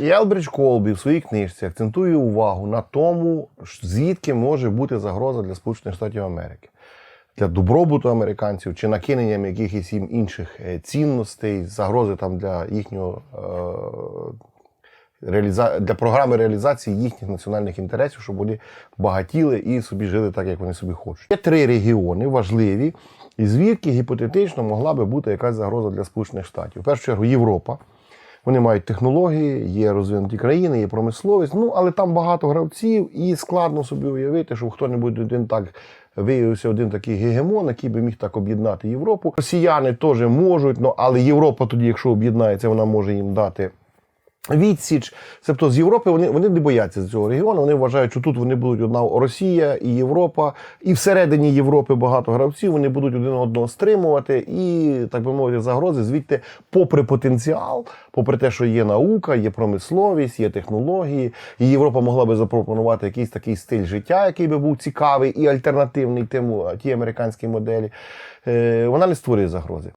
І Елбридж Колбі в своїй книжці акцентує увагу на тому, звідки може бути загроза для Сполучених Штатів Америки. Для добробуту американців чи накиненням якихось інших е, цінностей, загрози там для їхнього е, реаліза... для програми реалізації їхніх національних інтересів, щоб вони багатіли і собі жили так, як вони собі хочуть. Є три регіони важливі, і звідки гіпотетично могла би бути якась загроза для Сполучених Штатів. В першу чергу Європа. Вони мають технології, є розвинуті країни, є промисловість. Ну але там багато гравців, і складно собі уявити, що хто-небудь один так виявився один такий гегемон, який би міг так об'єднати Європу. Росіяни теж можуть, але Європа тоді, якщо об'єднається, вона може їм дати. Відсіч, тобто з Європи вони, вони не бояться цього регіону. Вони вважають, що тут вони будуть одна Росія і Європа, і всередині Європи багато гравців. Вони будуть один одного стримувати, і так би мовити, загрози звідти, попри потенціал, попри те, що є наука, є промисловість, є технології, і Європа могла би запропонувати якийсь такий стиль життя, який би був цікавий і альтернативний тему тій американській моделі. Е, Вона не створює загрози.